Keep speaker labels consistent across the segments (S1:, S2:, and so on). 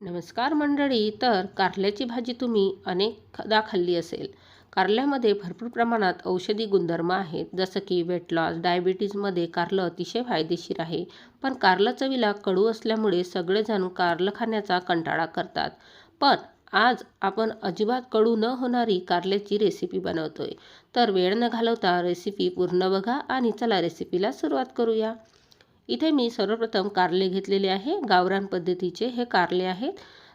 S1: नमस्कार मंडळी तर कारल्याची भाजी तुम्ही अनेकदा खाल्ली असेल. कारल्यामध्ये भरपूर प्रमाणात औषधी गुणधर्म आहेत जसं की वेट लॉस डायबिटीजमध्ये कारलं अतिशय फायदेशीर आहे. पण कारलं चवीला कडू असल्यामुळे सगळेजण कारलं खाण्याचा कंटाळा करतात. पण आज आपण अजिबात कडू न होणारी कारल्याची रेसिपी बनवतोय. तर वेळ न घालवता रेसिपी पूर्ण बघा आणि चला रेसिपीला सुरुवात करूया. इथे मी सर्वप्रथम कारले घेतलेले आहे. गावरान पद्धतीचे हे कारले आहेत.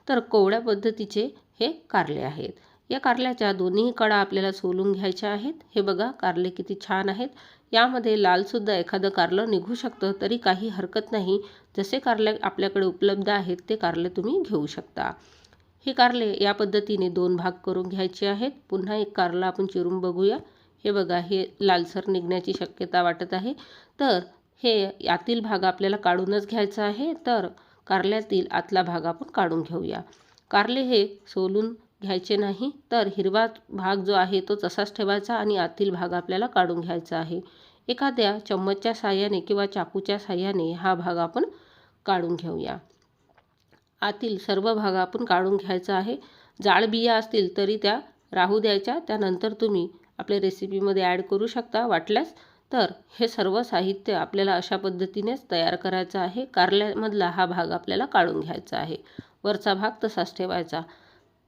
S1: तर कोवळ्या पद्धतीचे हे कारले आहेत. या कारल्याच्या दोन्ही कडा आपल्याला सोलून घ्यायच्या आहेत. हे बघा कारले किती छान आहेत. यामध्ये लालसुद्धा एखादं कारलं निघू शकतं तरी काही हरकत नाही. जसे कारले आपल्याकडे उपलब्ध आहेत ते कारले तुम्ही घेऊ शकता. हे कारले या पद्धतीने दोन भाग करून घ्यायचे आहेत. पुन्हा एक कारला आपण चिरून बघूया. हे बघा हे लालसर निघण्याची शक्यता वाटत आहे. तर हे यातील भाग आपल्याला काढूनच घ्यायचा आहे तर कारल्यातील आतला भाग आपण काढून घेऊया. कारले हे सोलून घ्यायचे नाही तर हिरवा भाग जो आहे तो तसाच ठेवायचा आणि आतील भाग आपल्याला काढून घ्यायचा आहे. एखाद्या चम्मचच्या साह्याने किंवा चाकूच्या साह्याने हा भाग आपण काढून घेऊया. आतील सर्व भाग आपण काढून घ्यायचा आहे. जाळ बिया असतील तरी त्या राहू द्यायच्या त्यानंतर तुम्ही आपल्या रेसिपीमध्ये ॲड करू शकता. वाटल्यास तर हे सर्व साहित्य आपल्याला अशा पद्धतीनेच तयार करायचं आहे. कारल्यामधला हा भाग आपल्याला काढून घ्यायचा आहे. वरचा भाग तसाच ठेवायचा.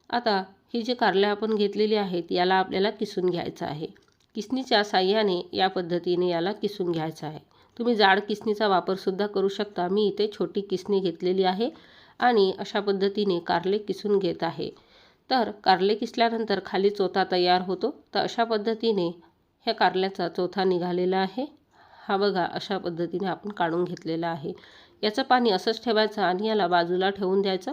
S1: आता ही जी कारल्या आपण घेतलेली आहेत याला आपल्याला किसून घ्यायचं आहे. किसणीच्या साह्याने या पद्धतीने याला किसून घ्यायचं आहे. तुम्ही जाड किसणीचा वापरसुद्धा करू शकता. मी इथे छोटी किसणी घेतलेली आहे आणि अशा पद्धतीने कारले किसून घेत आहे. तर कारले किसल्यानंतर खाली चोथा तयार होतो. तर अशा पद्धतीने ह्या कारल्याचा चौथा निघालेला आहे. हा बघा अशा पद्धतीने आपण काढून घेतलेला आहे. याचं पाणी असंच ठेवायचं आणि याला बाजूला ठेवून द्यायचं.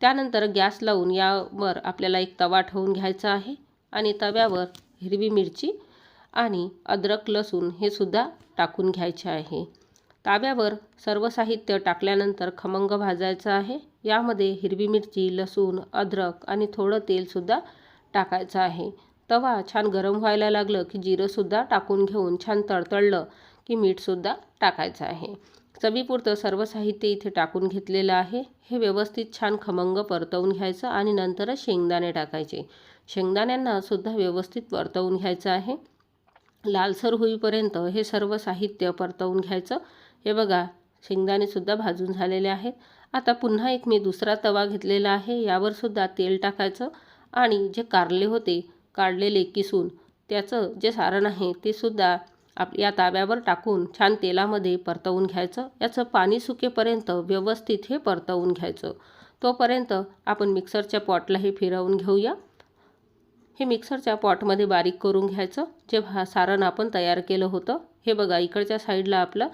S1: त्यानंतर गॅस लावून यावर आपल्याला एक तवा ठेवून घ्यायचा आहे आणि तव्यावर हिरवी मिरची आणि अद्रक लसूण हे सुद्धा टाकून घ्यायचे आहे. ताव्यावर सर्व साहित्य टाकल्यानंतर खमंग भाजायचं आहे. यामध्ये हिरवी मिरची लसूण अद्रक आणि थोडं तेलसुद्धा टाकायचं आहे. तवा छान गरम व्हायला लागलं की जिरंसुद्धा टाकून घेऊन छान तळतळलं की मीठसुद्धा टाकायचं आहे. चवीपुरतं सर्व साहित्य इथे टाकून घेतलेलं आहे. हे व्यवस्थित छान खमंग परतवून घ्यायचं आणि नंतरच शेंगदाणे टाकायचे. शेंगदाण्यांना सुद्धा व्यवस्थित परतवून घ्यायचं आहे. लालसर होईपर्यंत हे सर्व साहित्य परतवून घ्यायचं. हे बघा शेंगदाणेसुद्धा भाजून झालेले आहेत. आता पुन्हा एक मी दुसरा तवा घेतलेला आहे. यावरसुद्धा तेल टाकायचं आणि जे कारले होते काढलेले किसून त्याचं जे सारण आहे ते सुद्धा आप या ताव्यावर टाकून छान तेलामध्ये परतवून घ्यायचं. याचं पाणी सुकेपर्यंत व्यवस्थित हे परतवून घ्यायचं. तोपर्यंत आपण मिक्सरच्या पॉटला हे फिरवून घेऊया. हे मिक्सरच्या पॉटमध्ये बारीक करून घ्यायचं. जे सारण आपण तयार केलं होतं हे बघा इकडच्या साईडला आपलं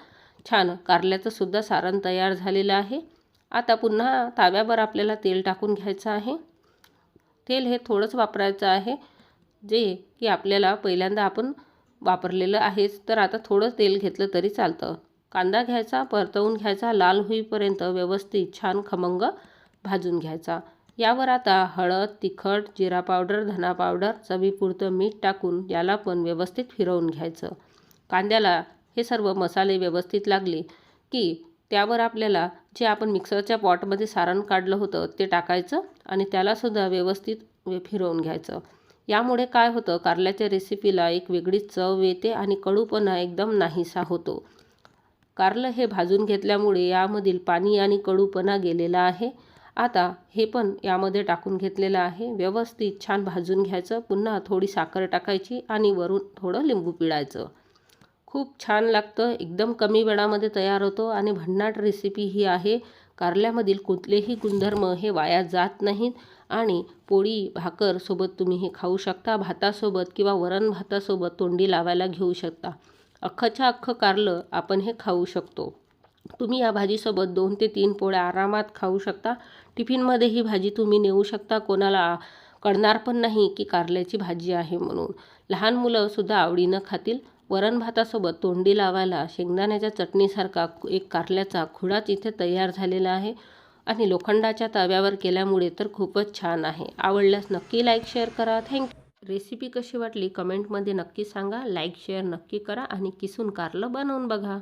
S1: छान कारल्याचं सुद्धा सारण तयार झालेलं आहे. आता पुन्हा ताव्यावर आपल्याला तेल टाकून घ्यायचं आहे. तेल हे थोडंच वापरायचं आहे. जे की आपल्याला पहिल्यांदा आपण वापरलेलं आहेच तर आता थोडं तेल घेतलं तरी चालतं. कांदा घ्यायचा परतवून घ्यायचा लाल होईपर्यंत व्यवस्थित छान खमंग भाजून घ्यायचा. यावर आता हळद तिखट जिरा पावडर धना पावडर चवीपुरतं मीठ टाकून याला पण व्यवस्थित फिरवून घ्यायचं. कांद्याला हे सर्व मसाले व्यवस्थित लागले की त्यावर आपल्याला जे आपण मिक्सरच्या पॉटमध्ये सारण काढलं होतं ते टाकायचं आणि त्यालासुद्धा व्यवस्थित फिरवून घ्यायचं. यामुळे काय होतं कारल्याच्या रेसिपीला एक वेगळीच चव येते आणि कडूपणा एकदम नाहीसा होतो. कारलं हे भाजून घेतल्यामुळे यामधील पाणी आणि कडूपणा गेलेला आहे. आता हे पण यामध्ये टाकून घेतलेलं आहे. व्यवस्थित छान भाजून घ्यायचं. पुन्हा थोडी साखर टाकायची आणि वरून थोडं लिंबू पिळायचं. खूप छान लागतं. एकदम कमी वेळामध्ये तयार होतो आणि भन्नाट रेसिपी ही आहे. कारल्यामधील कुठलेही गुणधर्म हे वाया जात नाहीत. आणि पोळी भाकर सोबत तुम्ही हे खाऊ शकता. भातासोबत किंवा वरण भातासोबत तोंडी लावायला घेऊ शकता. अख्खच्या अख्खं कारलं आपण हे खाऊ शकतो. तुम्ही या भाजीसोबत दोन ते तीन पोळ्या आरामात खाऊ शकता. टिफिनमध्ये ही भाजी तुम्ही नेऊ शकता. कोणाला कळणार पण नाही की कारल्याची भाजी आहे म्हणून. लहान मुलंसुद्धा आवडीनं खातील. वरण भातासोबत तोंडी लावायला शेंगदाण्याच्या चटणीसारखा एक कारल्याचा खुडाच इथे तयार झालेला आहे. आणि लोखंडाच्या तव्यावर केल्यामुळे तर खूपच छान आहे. आवडल्यास नक्की लाईक शेअर करा. थँक रेसिपी कशी वाटली? कमेंटमध्ये नक्की सांगा. लाईक शेअर नक्की करा आणि किसून कारलं बनवून बघा.